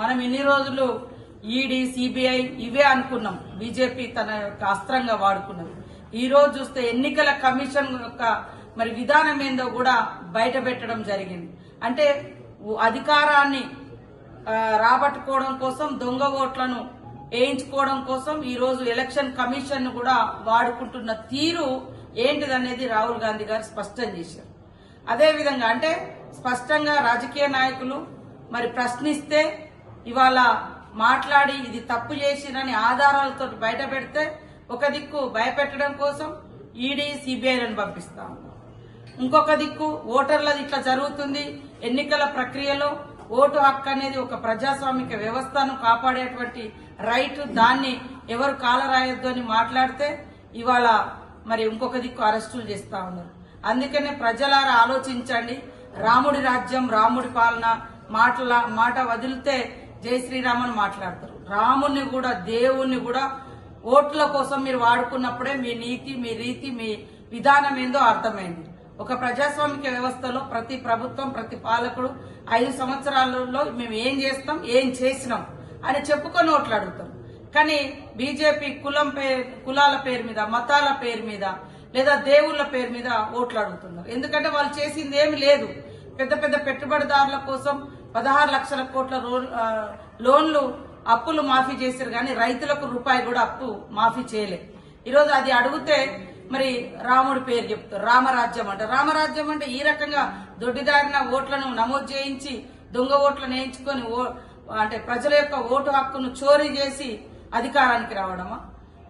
మనం ఇన్ని రోజులు ఈడీ సిబిఐ ఇవే అనుకున్నాం. బీజేపీ తన యొక్క అస్త్రంగా వాడుకున్నది. ఈ రోజు చూస్తే ఎన్నికల కమిషన్ యొక్క మరి విధానం ఏందో కూడా బయట పెట్టడం జరిగింది. అంటే అధికారాన్ని రాబట్టుకోవడం కోసం దొంగ ఓట్లను వేయించుకోవడం కోసం ఈ రోజు ఎలక్షన్ కమిషన్ను కూడా వాడుకుంటున్న తీరు ఏంటిదనేది రాహుల్ గాంధీ గారు స్పష్టం చేశారు. అదేవిధంగా అంటే స్పష్టంగా రాజకీయ నాయకులు మరి ప్రశ్నిస్తే ఇవాళ మాట్లాడి ఇది తప్పు చేసిరని ఆధారాలతో బయట పెడితే ఒక దిక్కు భయపెట్టడం కోసం ఈడీ సిబిఐలను పంపిస్తాం ఇంకొక దిక్కు ఓటర్లది ఇట్లా జరుగుతుంది ఎన్నికల ప్రక్రియలో ఓటు హక్కు అనేది ఒక ప్రజాస్వామిక వ్యవస్థను కాపాడేటువంటి రైట్ దాన్ని ఎవరు కాలరాయొద్దు అని మాట్లాడితే ఇవాళ మరి ఇంకొక దిక్కు అరెస్టులు చేస్తా ఉన్నారు. అందుకనే ప్రజలారా ఆలోచించండి రాముడి రాజ్యం రాముడి పాలన మాటల మాట వదిలితే జై శ్రీరామని మాట్లాడతారు. రాముణ్ణి కూడా దేవుణ్ణి కూడా ఓట్ల కోసం మీరు వాడుకున్నప్పుడే మీ నీతి మీ రీతి మీ విధానం ఏందో అర్థమైంది. ఒక ప్రజాస్వామిక వ్యవస్థలో ప్రతి ప్రభుత్వం ప్రతి పాలకుడు ఐదు సంవత్సరాలలో మేము ఏం చేస్తాం ఏం చేసినాం అని చెప్పుకొని ఓట్లు అడుగుతాం కానీ బీజేపీ కులం పేరు కులాల పేరు మీద మతాల పేరు మీద లేదా దేవుళ్ళ పేరు మీద ఓట్లు అడుగుతున్నారు. ఎందుకంటే వాళ్ళు చేసింది ఏమి లేదు. పెద్ద పెద్ద పెట్టుబడిదారుల కోసం పదహారు లక్షల కోట్ల రో- లోన్లు అప్పులు మాఫీ చేశారు కానీ రైతులకు రూపాయి కూడా అప్పు మాఫీ చేయలే. ఈరోజు అది అడిగితే మరి రాముడి పేరు చెప్తారు. రామరాజ్యం అంటే రామరాజ్యం అంటే ఈ రకంగా దొడ్డిదారిన ఓట్లను నమోదు చేయించి దొంగ ఓట్లను వేయించుకొని ఓ- అంటే ప్రజల యొక్క ఓటు హక్కును చోరీ చేసి అధికారానికి రావడమా?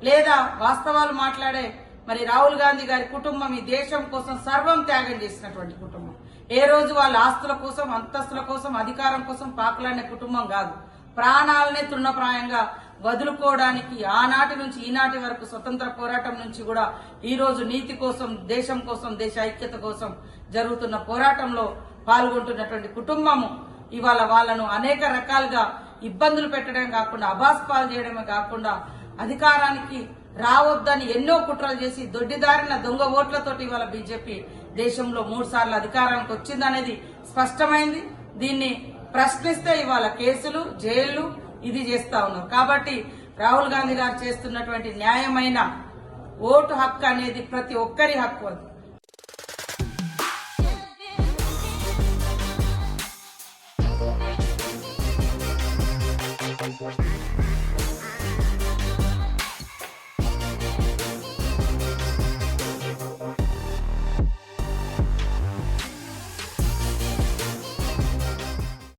లేదా వాస్తవాలు మాట్లాడే మరి రాహుల్ గాంధీ గారి కుటుంబం ఈ దేశం కోసం సర్వం త్యాగం చేసినటువంటి కుటుంబం? ఏ రోజు వాళ్ళ ఆస్తుల కోసం అంతస్తుల కోసం అధికారం కోసం పాకులాడే కుటుంబం కాదు. ప్రాణాలనే తృణప్రాయంగా వదులుకోవడానికి ఆనాటి నుంచి ఈనాటి వరకు స్వతంత్ర పోరాటం నుంచి కూడా ఈ రోజు నీతి కోసం దేశం కోసం దేశ ఐక్యత కోసం జరుగుతున్న పోరాటంలో పాల్గొంటున్నటువంటి కుటుంబము ఇవాళ వాళ్ళను అనేక రకాలుగా ఇబ్బందులు పెట్టడమే కాకుండా అబాస్పాలు చేయడమే కాకుండా అధికారానికి రావద్దని ఎన్నో కుట్రలు చేసి దొడ్డిదారిన దొంగ ఓట్లతోటి ఇవాళ బీజేపీ దేశంలో మూడు సార్లు అధికారానికి వచ్చిందనేది స్పష్టమైంది. దీన్ని ప్రశ్నిస్తే ఇవాళ కేసులు జైళ్ళు ఇది చేస్తా ఉన్నారు. కాబట్టి రాహుల్ గాంధీ గారు చేస్తున్నటువంటి న్యాయమైన ఓటు హక్కు అనేది ప్రతి ఒక్కరి హక్కు అది.